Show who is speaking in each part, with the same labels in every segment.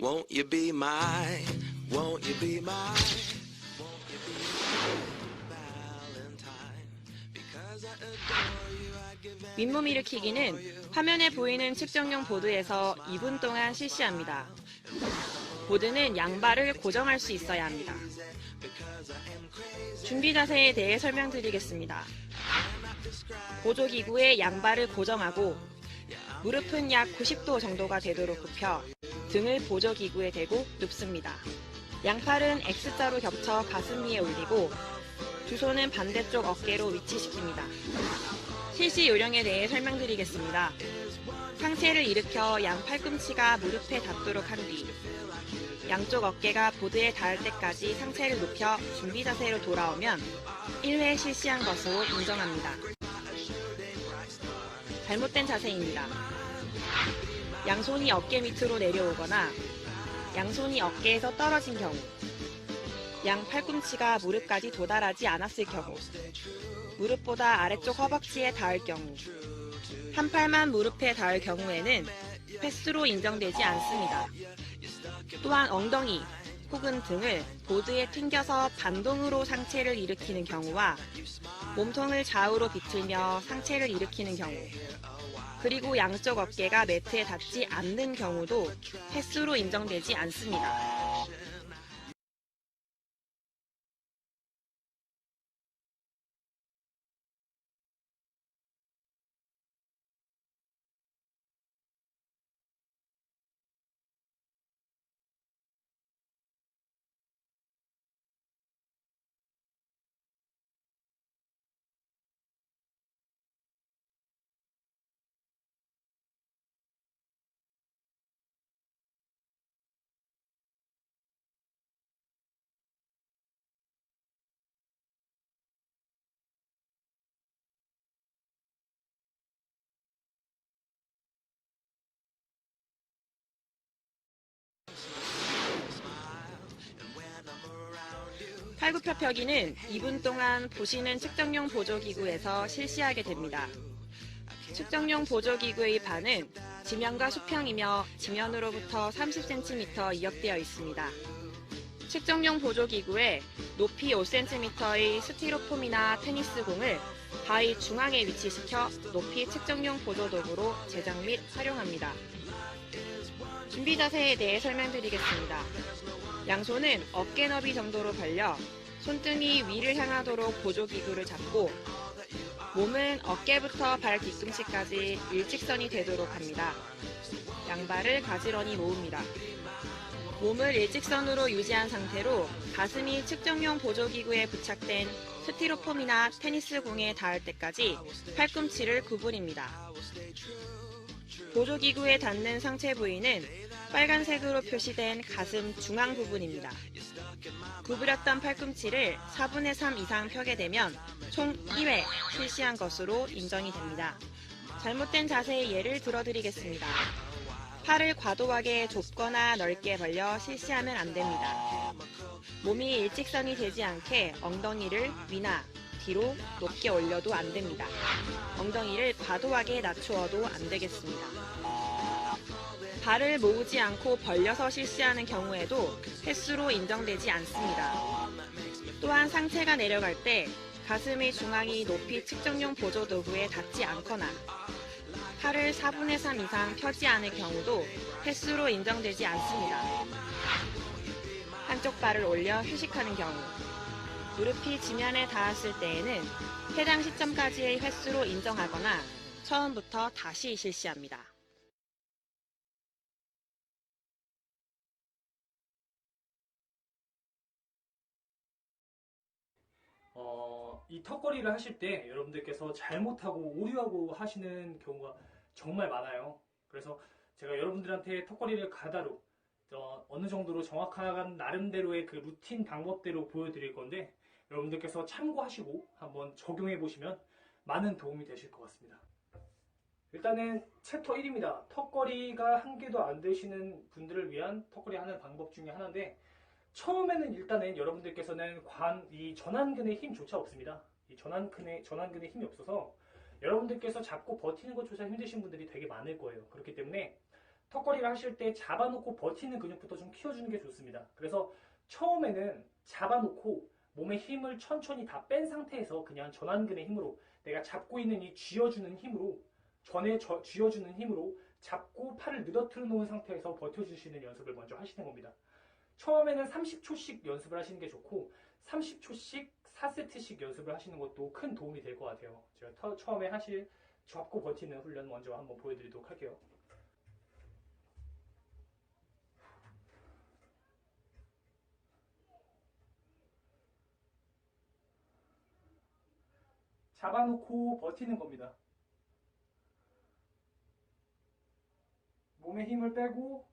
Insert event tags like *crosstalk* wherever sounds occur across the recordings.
Speaker 1: Won't you be my, won't you be my, won't you be my Valentine? Because I adore you, I give
Speaker 2: 윗몸 일으키기는 화면에 보이는 측정용 보드에서 2분 동안 실시합니다. 보드는 양발을 고정할 수 있어야 합니다. 준비 자세에 대해 설명드리겠습니다. 보조기구에 양발을 고정하고 무릎은 약 90도 정도가 되도록 굽혀 등을 보조기구에 대고 눕습니다. 양팔은 X자로 겹쳐 가슴 위에 올리고 두 손은 반대쪽 어깨로 위치시킵니다. 실시 요령에 대해 설명드리겠습니다. 상체를 일으켜 양 팔꿈치가 무릎에 닿도록 한 뒤 양쪽 어깨가 보드에 닿을 때까지 상체를 높여 준비 자세로 돌아오면 1회 실시한 것으로 인정합니다. 잘못된 자세입니다. 양손이 어깨 밑으로 내려오거나 양손이 어깨에서 떨어진 경우 양 팔꿈치가 무릎까지 도달하지 않았을 경우 무릎보다 아래쪽 허벅지에 닿을 경우 한 팔만 무릎에 닿을 경우에는 패스로 인정되지 않습니다. 또한 엉덩이 혹은 등을 보드에 튕겨서 반동으로 상체를 일으키는 경우와 몸통을 좌우로 비틀며 상체를 일으키는 경우 그리고 양쪽 어깨가 매트에 닿지 않는 경우도 패스로 인정되지 않습니다. 팔굽혀펴기는 2분 동안 보시는 측정용 보조기구에서 실시하게 됩니다. 측정용 보조기구의 반은 지면과 수평이며 지면으로부터 30cm 이역되어 있습니다. 측정용 보조기구에 높이 5cm의 스티로폼이나 테니스 공을 바위 중앙에 위치시켜 높이 측정용 보조도구로 제작 및 활용합니다. 준비 자세에 대해 설명드리겠습니다. 양손은 어깨 너비 정도로 벌려 손등이 위를 향하도록 보조기구를 잡고 몸은 어깨부터 발 뒤꿈치까지 일직선이 되도록 합니다. 양발을 가지런히 모읍니다. 몸을 일직선으로 유지한 상태로 가슴이 측정용 보조기구에 부착된 스티로폼이나 테니스 공에 닿을 때까지 팔꿈치를 구부립니다. 보조기구에 닿는 상체 부위는 빨간색으로 표시된 가슴 중앙 부분입니다. 구부렸던 팔꿈치를 4분의 3 이상 펴게 되면 총 2회 실시한 것으로 인정이 됩니다. 잘못된 자세의 예를 들어드리겠습니다. 팔을 과도하게 좁거나 넓게 벌려 실시하면 안 됩니다. 몸이 일직선이 되지 않게 엉덩이를 위나 뒤로 높게 올려도 안 됩니다. 엉덩이를 과도하게 낮추어도 안 되겠습니다. 발을 모으지 않고 벌려서 실시하는 경우에도 횟수로 인정되지 않습니다. 또한 상체가 내려갈 때 가슴의 중앙이 높이 측정용 보조 도구에 닿지 않거나 팔을 4분의 3 이상 펴지 않을 경우도 횟수로 인정되지 않습니다. 한쪽 발을 올려 휴식하는 경우 무릎이 지면에 닿았을 때에는 해당 시점까지의 횟수로 인정하거나 처음부터 다시 실시합니다.
Speaker 3: 어, 이 턱걸이를 하실 때 여러분들께서 잘못하고 오류하고 하시는 경우가 정말 많아요. 그래서 제가 여러분들한테 턱걸이를 가다로 어, 어느 정도로 정확한 나름대로의 그 루틴 방법대로 보여드릴 건데 여러분들께서 참고하시고 한번 적용해 보시면 많은 도움이 되실 것 같습니다. 일단은 챕터 1입니다. 턱걸이가 한 개도 안 되시는 분들을 위한 턱걸이 하는 방법 중에 하나인데 처음에는 일단은 여러분들께서는 관, 이 전완근의 힘조차 없습니다. 이 전완근의, 전완근의 힘이 없어서 여러분들께서 잡고 버티는 것조차 힘드신 분들이 되게 많을 거예요. 그렇기 때문에 턱걸이를 하실 때 잡아놓고 버티는 근육부터 좀 키워주는 게 좋습니다. 그래서 처음에는 잡아놓고 몸의 힘을 천천히 다 뺀 상태에서 그냥 전완근의 힘으로 내가 잡고 있는 이 쥐어주는 힘으로 전에 저- 쥐어주는 힘으로 잡고 팔을 늘어뜨려 놓은 상태에서 버텨주시는 연습을 먼저 하시는 겁니다. 처음에는 30초씩 연습을 하시는 게 좋고 30초씩 4세트씩 연습을 하시는 것도 큰 도움이 될 것 같아요. 제가 터- 처음에 하실 잡고 버티는 훈련 먼저 한번 보여드리도록 할게요. 잡아놓고 버티는 겁니다. 몸에 힘을 빼고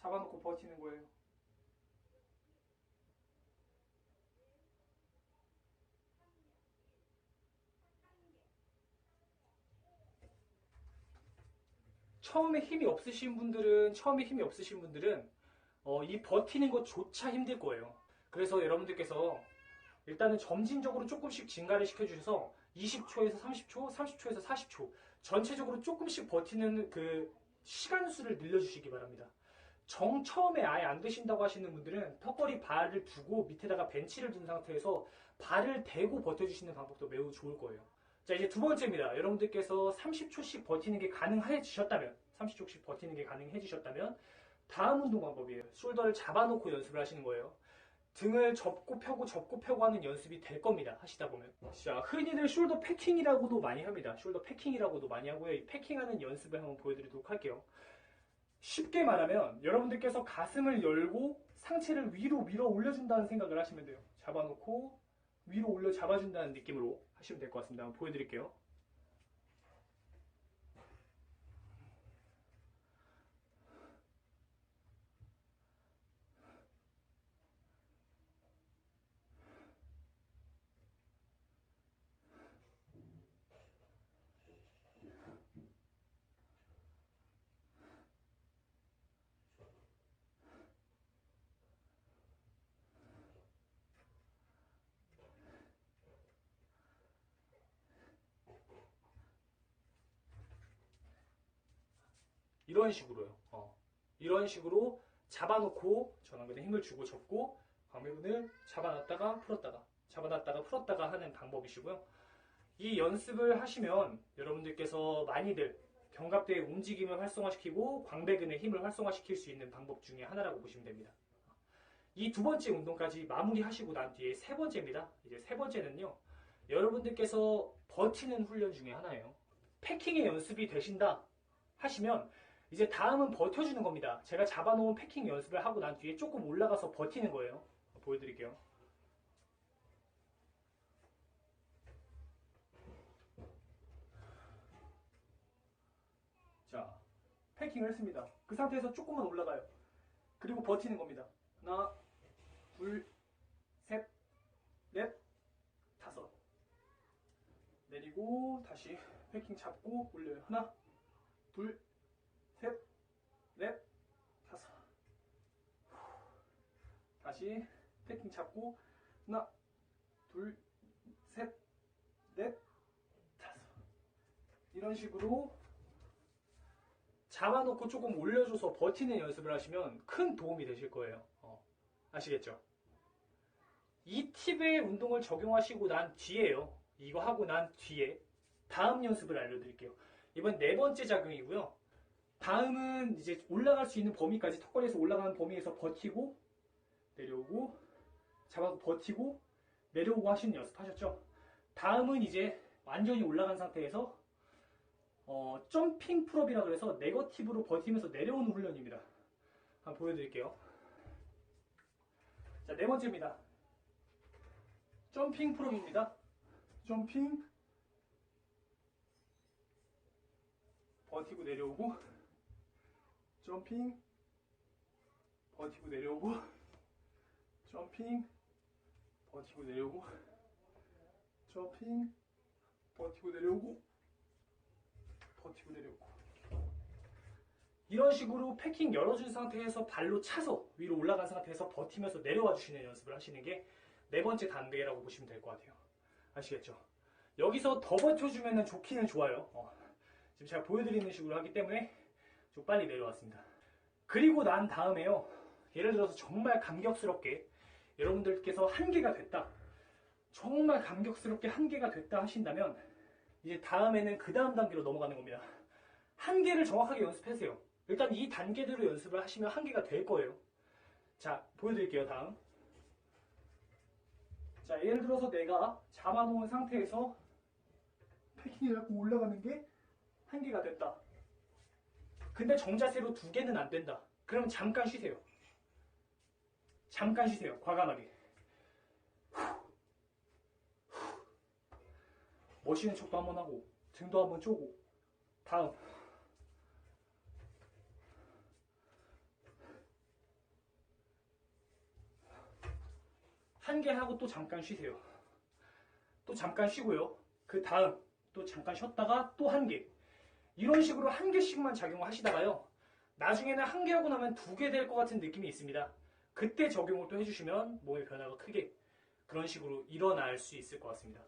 Speaker 3: 잡아놓고 버티는 거예요. 처음에 힘이 없으신 분들은 처음에 힘이 없으신 분들은 어, 이 버티는 것조차 힘들 거예요. 그래서 여러분들께서 일단은 점진적으로 조금씩 증가를 시켜주셔서 20초에서 30초, 30초에서 40초 전체적으로 조금씩 버티는 그 시간 수를 늘려주시기 바랍니다. 정 처음에 아예 안 되신다고 하시는 분들은 턱걸이 발을 두고 밑에다가 벤치를 둔 상태에서 발을 대고 버텨주시는 방법도 매우 좋을 거예요. 자 이제 두 번째입니다. 여러분들께서 30초씩 버티는 게 가능해지셨다면 30초씩 버티는 게 가능해지셨다면 다음 운동 방법이에요. 숄더를 잡아놓고 연습을 하시는 거예요. 등을 접고 펴고 접고 펴고 하는 연습이 될 겁니다. 하시다 보면. 자, 흔히들 숄더 패킹이라고도 많이 합니다. 숄더 패킹이라고도 많이 하고요. 이 패킹하는 연습을 한번 보여드리도록 할게요. 쉽게 말하면 여러분들께서 가슴을 열고 상체를 위로 밀어 올려준다는 생각을 하시면 돼요. 잡아놓고 위로 올려 잡아준다는 느낌으로 하시면 될 것 같습니다. 한번 보여드릴게요. 이런 식으로요. 어. 이런 식으로 잡아놓고 전완근에 힘을 주고 접고 광배근을 잡아놨다가 풀었다가 잡아놨다가 풀었다가 하는 방법이시고요. 이 연습을 하시면 여러분들께서 많이들 견갑대의 움직임을 활성화시키고 광배근의 힘을 활성화시킬 수 있는 방법 중에 하나라고 보시면 됩니다. 이 두 번째 운동까지 마무리하시고 난 뒤에 세 번째입니다. 이제 세 번째는요. 여러분들께서 버티는 훈련 중에 하나예요. 패킹의 연습이 되신다 하시면 이제 다음은 버텨주는 겁니다. 제가 잡아놓은 패킹 연습을 하고 난 뒤에 조금 올라가서 버티는 거예요. 보여드릴게요. 자, 패킹을 했습니다. 그 상태에서 조금만 올라가요. 그리고 버티는 겁니다. 하나, 둘, 셋, 넷, 다섯. 내리고 다시 패킹 잡고 올려요. 하나, 둘, 셋, 넷, 다섯. 다시 패킹 잡고 하나, 둘, 셋, 넷, 다섯. 이런 식으로 잡아놓고 조금 올려줘서 버티는 연습을 하시면 큰 도움이 되실 거예요. 어, 아시겠죠? 이 팁의 운동을 적용하시고 난 뒤에요. 이거 하고 난 뒤에 다음 연습을 알려드릴게요. 이번 네 번째 작용이고요. 다음은 이제 올라갈 수 있는 범위까지 턱걸이에서 올라가는 범위에서 버티고 내려오고 잡아서 버티고 내려오고 하시는 연습 하셨죠? 다음은 이제 완전히 올라간 상태에서 어, 점핑 풀업이라 그래서 네거티브로 버티면서 내려오는 훈련입니다. 한번 보여드릴게요. 자, 네 번째입니다. 점핑 풀업입니다. 점핑 버티고 내려오고 점핑 버티고 내려오고 *laughs* 점핑 버티고 내려오고 점핑 버티고 내려오고 버티고 내려오고 이런 식으로 패킹 열어준 상태에서 발로 차서 위로 올라간 상태에서 버티면서 내려와 주시는 연습을 하시는 게 네 번째 단계라고 보시면 될 것 같아요. 아시겠죠? 여기서 더 버텨주면 좋기는 좋아요. 어, 지금 제가 보여드리는 식으로 하기 때문에 좀 빨리 내려왔습니다. 그리고 난 다음에요. 예를 들어서 정말 감격스럽게 여러분들께서 한계가 됐다. 정말 감격스럽게 한계가 됐다 하신다면 이제 다음에는 그 다음 단계로 넘어가는 겁니다. 한계를 정확하게 연습하세요. 일단 이 단계대로 연습을 하시면 한계가 될 거예요. 자, 보여드릴게요, 다음. 자, 예를 들어서 내가 잡아놓은 상태에서 패킹을 갖고 올라가는 게 한계가 됐다. 근데 정자세로 두 개는 안 된다. 그럼 잠깐 쉬세요. 잠깐 쉬세요. 과감하게. 멋있는 척도 한번 하고 등도 한번 쪼고 다음 한 개 하고 또 잠깐 쉬세요. 또 잠깐 쉬고요. 그 다음 또 잠깐 쉬었다가 또 한 개. 이런 식으로 한 개씩만 작용을 하시다가요. 나중에는 한 개 하고 나면 두 개 될 것 같은 느낌이 있습니다. 그때 적용을 또 해주시면 몸의 변화가 크게 그런 식으로 일어날 수 있을 것 같습니다.